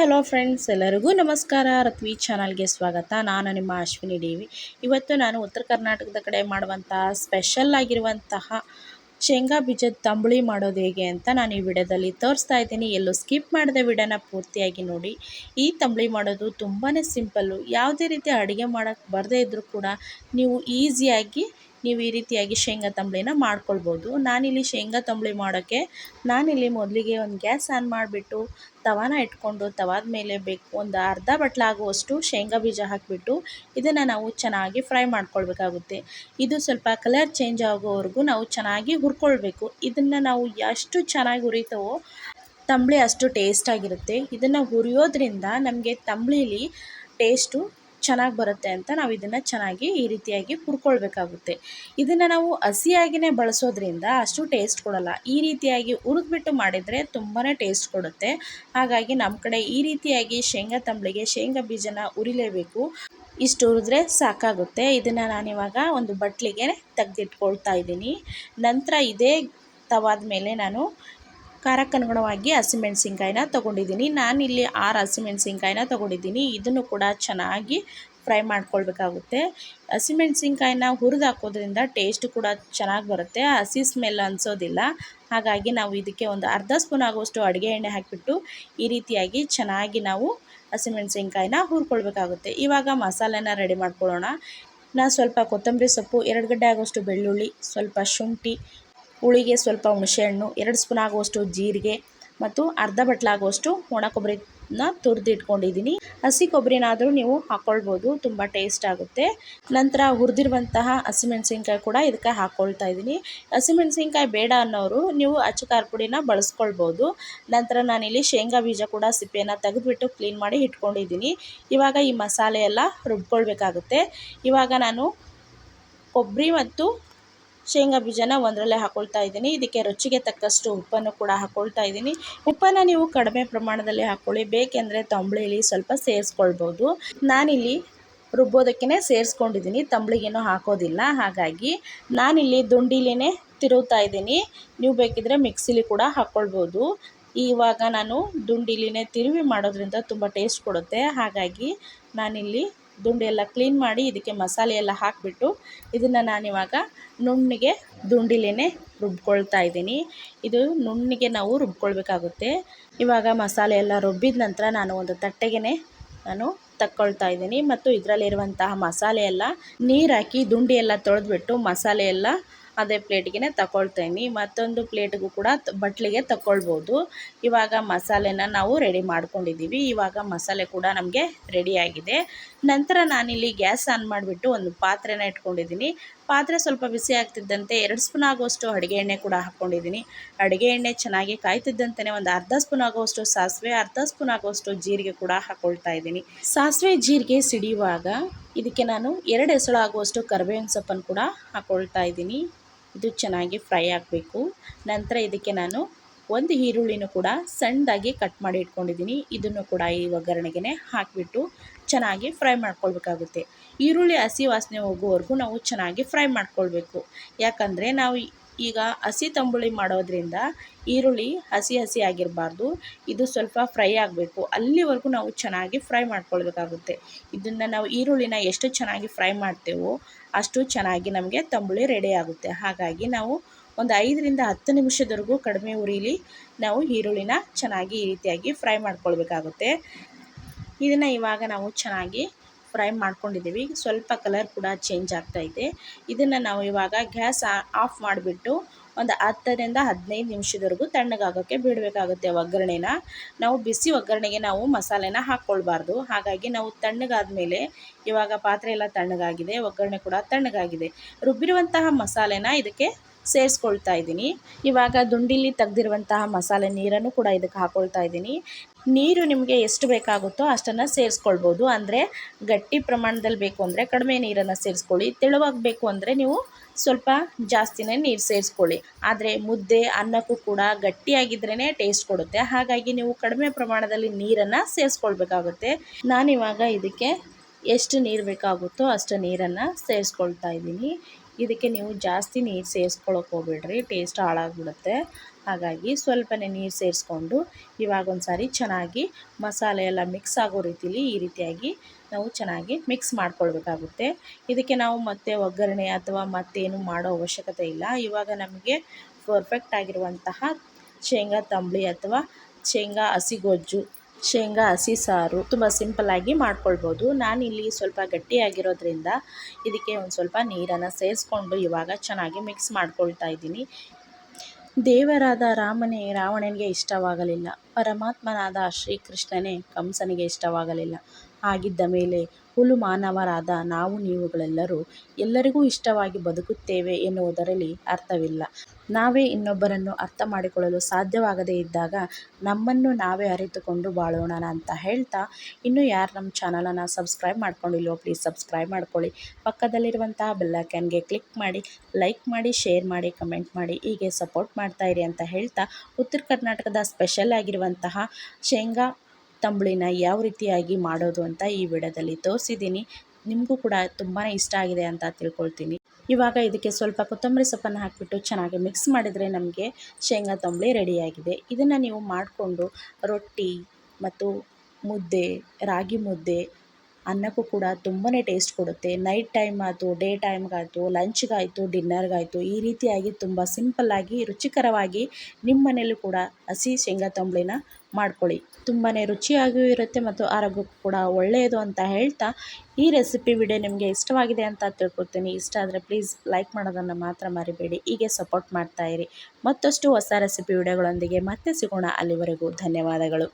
Hello friends ಎಲ್ಲರಿಗೂ ನಮಸ್ಕಾರ. ರತ್ವಿ ಚಾನಲ್ಗೆ ಸ್ವಾಗತ. ನಾನು ನಿಮ್ಮ ಅಶ್ವಿನಿ ದೇವಿ ಇವತ್ತು ನಾನು ಉತ್ತರ ಕರ್ನಾಟಕದ ಕಡೆ ಮಾಡುವಂತಹ ಸ್ಪೆಷಲ್ ಆಗಿರುವಂತಹ ಶೇಂಗಾ ಬೀಜದ ತಂಬುಳಿ ಮಾಡೋದು ಹೇಗೆ ಅಂತ ನಾನು ಈ ವಿಡಿಯೋದಲ್ಲಿ ತೋರಿಸ್ತಾ ಇದ್ದೀನಿ. ಎಲ್ಲೂ ಸ್ಕಿಪ್ ಮಾಡಿದೆ ವಿಡಿಯೋನ ಪೂರ್ತಿಯಾಗಿ ನೋಡಿ. ಈ ತಂಬುಳಿ ಮಾಡೋದು ತುಂಬಾ ಸಿಂಪಲ್ಲು ಯಾವುದೇ ರೀತಿ ಅಡುಗೆ ಮಾಡೋಕ್ಕೆ ಬರದೇ ಇದ್ದರೂ ಕೂಡ ನೀವು ಈಸಿಯಾಗಿ ನೀವು ಈ ರೀತಿಯಾಗಿ ಶೇಂಗಾ ತಂಬಳಿನ ಮಾಡ್ಕೊಳ್ಬೋದು. ನಾನಿಲ್ಲಿ ಶೇಂಗಾ ತಂಬಳಿ ಮಾಡೋಕ್ಕೆ ನಾನಿಲ್ಲಿ ಮೊದಲಿಗೆ ಒಂದು ಗ್ಯಾಸ್ ಆನ್ ಮಾಡಿಬಿಟ್ಟು ತವಾನ ಇಟ್ಕೊಂಡು ತವಾದ ಮೇಲೆ ಬೇಕು ಒಂದು ಅರ್ಧ ಬಟ್ಲಾಗುವಷ್ಟು ಶೇಂಗಾ ಬೀಜ ಹಾಕಿಬಿಟ್ಟು ಇದನ್ನು ನಾವು ಚೆನ್ನಾಗಿ ಫ್ರೈ ಮಾಡ್ಕೊಳ್ಬೇಕಾಗುತ್ತೆ. ಇದು ಸ್ವಲ್ಪ ಕಲರ್ ಚೇಂಜ್ ಆಗೋವರೆಗೂ ನಾವು ಚೆನ್ನಾಗಿ ಹುರ್ಕೊಳ್ಬೇಕು. ಇದನ್ನು ನಾವು ಎಷ್ಟು ಚೆನ್ನಾಗಿ ಹುರಿತವೋ ತಂಬಳಿ ಅಷ್ಟು ಟೇಸ್ಟಾಗಿರುತ್ತೆ. ಇದನ್ನು ಹುರಿಯೋದ್ರಿಂದ ನಮಗೆ ತಂಬಳಿಲಿ ಟೇಸ್ಟು ಚೆನ್ನಾಗಿ ಬರುತ್ತೆ ಅಂತ ನಾವು ಇದನ್ನು ಚೆನ್ನಾಗಿ ಈ ರೀತಿಯಾಗಿ ಹುರ್ಕೊಳ್ಬೇಕಾಗುತ್ತೆ. ಇದನ್ನು ನಾವು ಹಸಿಯಾಗಿಯೇ ಬಳಸೋದ್ರಿಂದ ಅಷ್ಟು ಟೇಸ್ಟ್ ಕೊಡಲ್ಲ. ಈ ರೀತಿಯಾಗಿ ಹುರಿದ್ಬಿಟ್ಟು ಮಾಡಿದರೆ ತುಂಬಾ ಟೇಸ್ಟ್ ಕೊಡುತ್ತೆ. ಹಾಗಾಗಿ ನಮ್ಮ ಕಡೆ ಈ ರೀತಿಯಾಗಿ ಶೇಂಗಾ ತಂಬಳಿಗೆ ಶೇಂಗಾ ಬೀಜನ ಉರಿಲೇಬೇಕು ಇಷ್ಟು ಹುರಿದ್ರೆ ಸಾಕಾಗುತ್ತೆ. ಇದನ್ನು ನಾನಿವಾಗ ಒಂದು ಬಟ್ಲಿಗೆ ತೆಗೆದಿಟ್ಕೊಳ್ತಾ ಇದ್ದೀನಿ. ನಂತರ ಇದೇ ತವಾದ ಮೇಲೆ ನಾನು ಖಾರಕ್ಕೆ ಅನುಗುಣವಾಗಿ ಹಸಿಮೆಣ್ಸಿನ್ಕಾಯಿನ ತೊಗೊಂಡಿದ್ದೀನಿ. ಇಲ್ಲಿ ಆರು ಹಸಿಮೆಣಸಿನ್ಕಾಯಿನ ತೊಗೊಂಡಿದ್ದೀನಿ. ಇದನ್ನು ಕೂಡ ಚೆನ್ನಾಗಿ ಫ್ರೈ ಮಾಡ್ಕೊಳ್ಬೇಕಾಗುತ್ತೆ. ಹಸಿಮೆಣಸಿನ್ಕಾಯಿನ ಹುರಿದು ಹಾಕೋದ್ರಿಂದ ಟೇಸ್ಟ್ ಕೂಡ ಚೆನ್ನಾಗಿ ಬರುತ್ತೆ. ಹಸಿ ಸ್ಮೆಲ್ ಅನಿಸೋದಿಲ್ಲ. ಹಾಗಾಗಿ ನಾವು ಇದಕ್ಕೆ ಒಂದು ಅರ್ಧ ಸ್ಪೂನ್ ಆಗುವಷ್ಟು ಅಡುಗೆ ಎಣ್ಣೆ ಹಾಕಿಬಿಟ್ಟು ಈ ರೀತಿಯಾಗಿ ಚೆನ್ನಾಗಿ ನಾವು ಹಸಿಮೆಣಸಿನ್ಕಾಯಿನ ಹುರ್ಕೊಳ್ಬೇಕಾಗುತ್ತೆ. ಇವಾಗ ಮಸಾಲೆನ ರೆಡಿ ಮಾಡ್ಕೊಳ್ಳೋಣ. ನಾನು ಸ್ವಲ್ಪ ಕೊತ್ತಂಬರಿ ಸೊಪ್ಪು, ಎರಡು ಗಡ್ಡೆ ಆಗುವಷ್ಟು ಬೆಳ್ಳುಳ್ಳಿ, ಸ್ವಲ್ಪ ಶುಂಠಿ ಹುಳಿಗೆ ಸ್ವಲ್ಪ ಹುಣಸೆಹಣ್ಣು, ಎರಡು ಸ್ಪೂನ್ ಆಗುವಷ್ಟು ಜೀರಿಗೆ ಮತ್ತು ಅರ್ಧ ಬಟ್ಲಾಗುವಷ್ಟು ಒಣ ಕೊಬ್ಬರಿನ ತುರಿದು ಇಟ್ಕೊಂಡಿದ್ದೀನಿ ಹಸಿ ಕೊಬ್ಬರಿನಾದರೂ ನೀವು ಹಾಕ್ಕೊಳ್ಬೋದು ತುಂಬ ಟೇಸ್ಟ್ ಆಗುತ್ತೆ. ನಂತರ ಹುರಿದಿರುವಂತಹ ಹಸಿಮೆಣಸಿನ್ಕಾಯಿ ಕೂಡ ಇದಕ್ಕೆ ಹಾಕ್ಕೊಳ್ತಾ ಇದ್ದೀನಿ. ಹಸಿಮೆಣಸಿನ್ಕಾಯಿ ಬೇಡ ಅನ್ನೋರು ನೀವು ಅಚ್ಚು ಖಾರ ಪುಡಿನ ಬಳಸ್ಕೊಳ್ಬೋದು. ನಂತರ ನಾನಿಲ್ಲಿ ಶೇಂಗಾ ಬೀಜ ಕೂಡ ಸಿಪ್ಪೆಯನ್ನು ತೆಗೆದುಬಿಟ್ಟು ಕ್ಲೀನ್ ಮಾಡಿ ಇಟ್ಕೊಂಡಿದ್ದೀನಿ. ಇವಾಗ ಈ ಮಸಾಲೆ ಎಲ್ಲ ರುಬ್ಕೊಳ್ಬೇಕಾಗುತ್ತೆ. ಇವಾಗ ನಾನು ಕೊಬ್ಬರಿ ಮತ್ತು ಶೇಂಗಾ ಬೀಜನ ಒಂದರಲ್ಲೇ ಹಾಕೊಳ್ತಾ ಇದ್ದೀನಿ. ಇದಕ್ಕೆ ರುಚಿಗೆ ತಕ್ಕಷ್ಟು ಉಪ್ಪನ್ನು ಕೂಡ ಹಾಕ್ಕೊಳ್ತಾ ಇದ್ದೀನಿ. ಉಪ್ಪನ್ನು ನೀವು ಕಡಿಮೆ ಪ್ರಮಾಣದಲ್ಲಿ ಹಾಕ್ಕೊಳ್ಳಿ ಬೇಕೆಂದರೆ ತಂಬಳಿಲಿ ಸ್ವಲ್ಪ ಸೇರಿಸ್ಕೊಳ್ಬೋದು. ನಾನಿಲ್ಲಿ ರುಬ್ಬೋದಕ್ಕೇ ಸೇರಿಸ್ಕೊಂಡಿದ್ದೀನಿ. ತಂಬಳಿಗೇನೂ ಹಾಕೋದಿಲ್ಲ. ಹಾಗಾಗಿ ನಾನಿಲ್ಲಿ ದುಂಡಿಲೇ ತಿರುಗ್ತಾ ಇದ್ದೀನಿ. ನೀವು ಬೇಕಿದ್ರೆ ಮಿಕ್ಸಿಲಿ ಕೂಡ ಹಾಕ್ಕೊಳ್ಬೋದು ಇವಾಗ ನಾನು ದುಂಡಿಲಿನೇ ತಿರುವಿ ಮಾಡೋದ್ರಿಂದ ತುಂಬ ಟೇಸ್ಟ್ ಕೊಡುತ್ತೆ. ಹಾಗಾಗಿ ನಾನಿಲ್ಲಿ ದುಂಡಿ ಎಲ್ಲ ಕ್ಲೀನ್ ಮಾಡಿ ಇದಕ್ಕೆ ಮಸಾಲೆ ಎಲ್ಲ ಹಾಕಿಬಿಟ್ಟು ಇದನ್ನು ನಾನಿವಾಗ ನುಣ್ಣಗೆ ದುಂಡಿಲೇ ರುಬ್ಕೊಳ್ತಾ ಇದ್ದೀನಿ. ಇದು ನುಣ್ಣಿಗೆ ನಾವು ರುಬ್ಕೊಳ್ಬೇಕಾಗುತ್ತೆ. ಇವಾಗ ಮಸಾಲೆ ಎಲ್ಲ ರುಬ್ಬಿದ ನಂತರ ನಾನು ಒಂದು ತಟ್ಟೆಗೆ ನಾನು ತಕ್ಕೊಳ್ತಾ ಇದ್ದೀನಿ. ಮತ್ತು ಇದರಲ್ಲಿರುವಂತಹ ಮಸಾಲೆ ಎಲ್ಲ ನೀರು ಹಾಕಿ ದುಂಡಿ ಎಲ್ಲ ತೊಳೆದ್ಬಿಟ್ಟು ಮಸಾಲೆ ಎಲ್ಲ ಅದೇ ಪ್ಲೇಟಿಗೆ ತಗೊಳ್ತೀನಿ ಮತ್ತೊಂದು ಪ್ಲೇಟ್ಗೂ ಕೂಡ ಬಟ್ಲಿಗೆ ತಗೊಳ್ಬೋದು ಇವಾಗ ಮಸಾಲೆನ ನಾವು ರೆಡಿ ಮಾಡ್ಕೊಂಡಿದ್ದೀವಿ. ಇವಾಗ ಮಸಾಲೆ ಕೂಡ ನಮಗೆ ರೆಡಿಯಾಗಿದೆ ನಂತರ ನಾನಿಲ್ಲಿ ಗ್ಯಾಸ್ ಆನ್ ಮಾಡಿಬಿಟ್ಟು ಒಂದು ಪಾತ್ರೆನ ಇಟ್ಕೊಂಡಿದ್ದೀನಿ. ಪಾತ್ರೆ ಸ್ವಲ್ಪ ಬಿಸಿ ಆಗ್ತಿದ್ದಂತೆ ಎರಡು ಸ್ಪೂನ್ ಆಗುವಷ್ಟು ಅಡುಗೆ ಎಣ್ಣೆ ಕೂಡ ಹಾಕ್ಕೊಂಡಿದ್ದೀನಿ. ಅಡುಗೆ ಎಣ್ಣೆ ಚೆನ್ನಾಗಿ ಕಾಯ್ತಿದ್ದಂತೆಯೇ ಒಂದು ಅರ್ಧ ಸ್ಪೂನ್ ಆಗುವಷ್ಟು ಸಾಸಿವೆ, ಅರ್ಧ ಸ್ಪೂನ್ ಆಗುವಷ್ಟು ಜೀರಿಗೆ ಕೂಡ ಹಾಕ್ಕೊಳ್ತಾ ಇದ್ದೀನಿ. ಸಾಸಿವೆ, ಜೀರಿಗೆ ಸಿಡಿಯುವಾಗ ಇದಕ್ಕೆ ನಾನು ಎರಡು ಹೆಸಳು ಆಗುವಷ್ಟು ಕರಿಬೇವಿನ ಸೊಪ್ಪನ್ನು ಕೂಡ ಹಾಕ್ಕೊಳ್ತಾ ಇದ್ದೀನಿ. ಇದು ಚೆನ್ನಾಗಿ ಫ್ರೈ ಆಗಬೇಕು. ನಂತರ ಇದಕ್ಕೆ ನಾನು ಒಂದು ಈರುಳ್ಳಿನೂ ಕೂಡ ಸಣ್ಣದಾಗಿ ಕಟ್ ಮಾಡಿ ಇಟ್ಕೊಂಡಿದ್ದೀನಿ. ಇದನ್ನು ಕೂಡ ಈ ಒಗ್ಗರಣೆಗೆ ಹಾಕಿಬಿಟ್ಟು ಚೆನ್ನಾಗಿ ಫ್ರೈ ಮಾಡ್ಕೊಳ್ಬೇಕಾಗುತ್ತೆ. ಈರುಳ್ಳಿ, ಹಸಿ ವಾಸನೆ ಹೋಗುವವರೆಗೂ ನಾವು ಚೆನ್ನಾಗಿ ಫ್ರೈ ಮಾಡ್ಕೊಳ್ಬೇಕು. ಯಾಕಂದರೆ ನಾವು ಈಗ ಹಸಿ ತಂಬುಳಿ ಮಾಡೋದ್ರಿಂದ ಈರುಳ್ಳಿ ಹಸಿ ಹಸಿ ಆಗಿರಬಾರ್ದು. ಇದು ಸ್ವಲ್ಪ ಫ್ರೈ ಆಗಬೇಕು. ಅಲ್ಲಿವರೆಗೂ ನಾವು ಚೆನ್ನಾಗಿ ಫ್ರೈ ಮಾಡ್ಕೊಳ್ಬೇಕಾಗುತ್ತೆ. ಇದನ್ನು ನಾವು ಈರುಳ್ಳಿನ ಎಷ್ಟು ಚೆನ್ನಾಗಿ ಫ್ರೈ ಮಾಡ್ತೇವೋ ಅಷ್ಟು ಚೆನ್ನಾಗಿ ನಮಗೆ ತಂಬುಳಿ ರೆಡಿ ಆಗುತ್ತೆ. ಹಾಗಾಗಿ ನಾವು ಒಂದು ಐದರಿಂದ ಹತ್ತು ನಿಮಿಷದವರೆಗೂ ಕಡಿಮೆ ಉರಿಲಿ ನಾವು ಈರುಳ್ಳಿನ ಚೆನ್ನಾಗಿ ಈ ರೀತಿಯಾಗಿ ಫ್ರೈ ಮಾಡ್ಕೊಳ್ಬೇಕಾಗುತ್ತೆ. ಇದನ್ನು ಇವಾಗ ನಾವು ಚೆನ್ನಾಗಿ ಫ್ರೈ ಮಾಡ್ಕೊಂಡಿದ್ದೀವಿ. ಸ್ವಲ್ಪ ಕಲರ್ ಕೂಡ ಚೇಂಜ್ ಆಗ್ತಾಯಿದೆ ಇದನ್ನು ನಾವು ಇವಾಗ ಗ್ಯಾಸ್ ಆಫ್ ಮಾಡಿಬಿಟ್ಟು ಒಂದು ಹತ್ತರಿಂದ ಹದಿನೈದು ನಿಮಿಷದವರೆಗೂ ತಣ್ಣಗಾಗೋಕ್ಕೆ ಬಿಡಬೇಕಾಗುತ್ತೆ ಒಗ್ಗರಣೆನ. ನಾವು ಬಿಸಿ ಒಗ್ಗರಣೆಗೆ ನಾವು ಮಸಾಲೆನ ಹಾಕ್ಕೊಳ್ಬಾರ್ದು. ಹಾಗಾಗಿ ನಾವು ತಣ್ಣಗಾದ ಮೇಲೆ ಇವಾಗ ಪಾತ್ರೆ ಎಲ್ಲ ತಣ್ಣಗಾಗಿದೆ, ಒಗ್ಗರಣೆ ಕೂಡ ತಣ್ಣಗಾಗಿದೆ. ರುಬ್ಬಿರುವಂತಹ ಮಸಾಲೆನ ಇದಕ್ಕೆ ಸೇರಿಸ್ಕೊಳ್ತಾ ಇದ್ದೀನಿ. ಇವಾಗ ದುಂಡಿಲಿ ತೆಗ್ದಿರುವಂತಹ ಮಸಾಲೆ ನೀರನ್ನು ಕೂಡ ಇದಕ್ಕೆ ಹಾಕ್ಕೊಳ್ತಾ ಇದ್ದೀನಿ. ನೀರು ನಿಮಗೆ ಎಷ್ಟು ಬೇಕಾಗುತ್ತೋ ಅಷ್ಟನ್ನು ಸೇರಿಸ್ಕೊಳ್ಬೋದು. ಅಂದರೆ ಗಟ್ಟಿ ಪ್ರಮಾಣದಲ್ಲಿ ಬೇಕು ಅಂದರೆ ಕಡಿಮೆ ನೀರನ್ನು ಸೇರಿಸ್ಕೊಳ್ಳಿ. ತೆಳುವಾಗಬೇಕು ಅಂದರೆ ನೀವು ಸ್ವಲ್ಪ ಜಾಸ್ತಿನೇ ನೀರು ಸೇರಿಸ್ಕೊಳ್ಳಿ. ಆದರೆ ಮುದ್ದೆ, ಅನ್ನಕ್ಕೂ ಕೂಡ ಗಟ್ಟಿಯಾಗಿದ್ರೇ ಟೇಸ್ಟ್ ಕೊಡುತ್ತೆ. ಹಾಗಾಗಿ ನೀವು ಕಡಿಮೆ ಪ್ರಮಾಣದಲ್ಲಿ ನೀರನ್ನು ಸೇರಿಸ್ಕೊಳ್ಬೇಕಾಗುತ್ತೆ. ನಾನಿವಾಗ ಇದಕ್ಕೆ ಎಷ್ಟು ನೀರು ಬೇಕಾಗುತ್ತೋ ಅಷ್ಟು ನೀರನ್ನು ಸೇರಿಸ್ಕೊಳ್ತಾ ಇದ್ದೀನಿ. ಇದಕ್ಕೆ ನೀವು ಜಾಸ್ತಿ ನೀರು ಸೇರಿಸ್ಕೊಳಕ್ಕೆ ಹೋಗ್ಬೇಡ್ರಿ ಟೇಸ್ಟ್ ಹಾಳಾಗ್ಬಿಡುತ್ತೆ. ಹಾಗಾಗಿ ಸ್ವಲ್ಪನೇ ನೀರು ಸೇರಿಸ್ಕೊಂಡು ಇವಾಗ ಒಂದು ಸಾರಿ ಚೆನ್ನಾಗಿ ಮಸಾಲೆ ಎಲ್ಲ ಮಿಕ್ಸ್ ಆಗೋ ರೀತಿಲಿ ಈ ರೀತಿಯಾಗಿ ನಾವು ಚೆನ್ನಾಗಿ ಮಿಕ್ಸ್ ಮಾಡ್ಕೊಳ್ಬೇಕಾಗುತ್ತೆ. ಇದಕ್ಕೆ ನಾವು ಮತ್ತೆ ಒಗ್ಗರಣೆ ಅಥವಾ ಮತ್ತೇನು ಮಾಡೋ ಅವಶ್ಯಕತೆ ಇಲ್ಲ. ಇವಾಗ ನಮಗೆ ಪರ್ಫೆಕ್ಟ್ ಆಗಿರುವಂತಹ ಶೇಂಗಾ ತಂಬಳಿ ಅಥವಾ ಶೇಂಗಾ ಹಸಿಗೊಜ್ಜು ಶೇಂಗಾ, ಹಸಿ ಸಾರು ತುಂಬ ಸಿಂಪಲ್ಲಾಗಿ ಮಾಡ್ಕೊಳ್ಬೋದು. ನಾನಿಲ್ಲಿ ಸ್ವಲ್ಪ ಗಟ್ಟಿಯಾಗಿರೋದ್ರಿಂದ ಇದಕ್ಕೆ ಒಂದು ಸ್ವಲ್ಪ ನೀರನ್ನು ಸೇರಿಸ್ಕೊಂಡು ಇವಾಗ ಚೆನ್ನಾಗಿ ಮಿಕ್ಸ್ ಮಾಡ್ಕೊಳ್ತಾ ಇದ್ದೀನಿ. ದೇವರಾದ ರಾಮನೇ ರಾವಣನಿಗೆ ಇಷ್ಟವಾಗಲಿಲ್ಲ. ಪರಮಾತ್ಮನಾದ ಶ್ರೀಕೃಷ್ಣನೇ ಕಂಸನಿಗೆ ಇಷ್ಟವಾಗಲಿಲ್ಲ. ಹಾಗಿದ್ದ ಮೇಲೆ ಹುಲು ಮಾನವರಾದ ನಾವು ನೀವುಗಳೆಲ್ಲರೂ ಎಲ್ಲರಿಗೂ ಇಷ್ಟವಾಗಿ ಬದುಕುತ್ತೇವೆ ಎನ್ನುವುದರಲ್ಲಿ ಅರ್ಥವಿಲ್ಲ. ನಾವೇ ಇನ್ನೊಬ್ಬರನ್ನು ಅರ್ಥ ಮಾಡಿಕೊಳ್ಳಲು ಸಾಧ್ಯವಾಗದೇ ಇದ್ದಾಗ ನಮ್ಮನ್ನು ನಾವೇ ಅರಿತುಕೊಂಡು ಬಾಳೋಣ ಅಂತ ಹೇಳ್ತಾ ಇನ್ನೂ ಯಾರು ನಮ್ಮ ಚಾನಲನ್ನು ಸಬ್ಸ್ಕ್ರೈಬ್ ಮಾಡ್ಕೊಂಡಿಲ್ವೋ ಪ್ಲೀಸ್ ಸಬ್ಸ್ಕ್ರೈಬ್ ಮಾಡ್ಕೊಳ್ಳಿ. ಪಕ್ಕದಲ್ಲಿರುವಂತಹ ಬೆಲ್ಲಕ್ಯಾನ್ಗೆ ಕ್ಲಿಕ್ ಮಾಡಿ, ಲೈಕ್ ಮಾಡಿ, ಶೇರ್ ಮಾಡಿ, ಕಮೆಂಟ್ ಮಾಡಿ, ಹೀಗೆ ಸಪೋರ್ಟ್ ಮಾಡ್ತಾಯಿರಿ ಅಂತ ಹೇಳ್ತಾ ಉತ್ತರ ಕರ್ನಾಟಕದ ಸ್ಪೆಷಲ್ ಆಗಿರುವಂತಹ ಶೇಂಗಾ ತಂಬುಳಿನ ಯಾವ ರೀತಿಯಾಗಿ ಮಾಡೋದು ಅಂತ ಈ ವಿಡಿಯೋದಲ್ಲಿ ತೋರಿಸಿದ್ದೀನಿ. ನಿಮಗೂ ಕೂಡ ತುಂಬಾ ಇಷ್ಟ ಆಗಿದೆ ಅಂತ ತಿಳ್ಕೊಳ್ತೀನಿ. ಇವಾಗ ಇದಕ್ಕೆ ಸ್ವಲ್ಪ ಕೊತ್ತಂಬರಿ ಸೊಪ್ಪನ್ನು ಹಾಕಿಬಿಟ್ಟು ಚೆನ್ನಾಗಿ ಮಿಕ್ಸ್ ಮಾಡಿದರೆ ನಮಗೆ ಶೇಂಗಾ ತಂಬುಳಿ ರೆಡಿಯಾಗಿದೆ. ಇದನ್ನು ನೀವು ಮಾಡಿಕೊಂಡು ರೊಟ್ಟಿ ಮತ್ತು ಮುದ್ದೆ, ರಾಗಿ ಮುದ್ದೆ ಅನ್ನಕ್ಕೂ ಕೂಡ ತುಂಬಾ ಟೇಸ್ಟ್ ಕೊಡುತ್ತೆ. ನೈಟ್ ಟೈಮ್ ಆಯಿತು ಡೇ ಟೈಮ್ಗಾಯಿತು ಲಂಚ್ಗಾಯಿತು ಡಿನ್ನರ್ಗಾಯಿತು ಈ ರೀತಿಯಾಗಿ ತುಂಬ ಸಿಂಪಲ್ಲಾಗಿ ರುಚಿಕರವಾಗಿ ನಿಮ್ಮ ಮನೆಯಲ್ಲೂ ಕೂಡ ಹಸಿ ಶೇಂಗಾ ತಂಬುಳಿನ ಮಾಡ್ಕೊಳ್ಳಿ. ತುಂಬಾ ರುಚಿಯಾಗಿಯೂ ಇರುತ್ತೆ ಮತ್ತು ಆರೋಗ್ಯಕ್ಕೂ ಕೂಡ ಒಳ್ಳೆಯದು ಅಂತ ಹೇಳ್ತಾ ಈ ರೆಸಿಪಿ ವಿಡಿಯೋ ನಿಮಗೆ ಇಷ್ಟವಾಗಿದೆ ಅಂತ ತಿಳ್ಕೊತೀನಿ ಇಷ್ಟ ಆದರೆ ಪ್ಲೀಸ್ ಲೈಕ್ ಮಾಡೋದನ್ನು ಮಾತ್ರ ಮರಿಬೇಡಿ. ಹೀಗೆ ಸಪೋರ್ಟ್ ಮಾಡ್ತಾಯಿರಿ ಮತ್ತಷ್ಟು ಹೊಸ ರೆಸಿಪಿ ವಿಡಿಯೋಗಳೊಂದಿಗೆ ಮತ್ತೆ ಸಿಗೋಣ. ಅಲ್ಲಿವರೆಗೂ ಧನ್ಯವಾದಗಳು.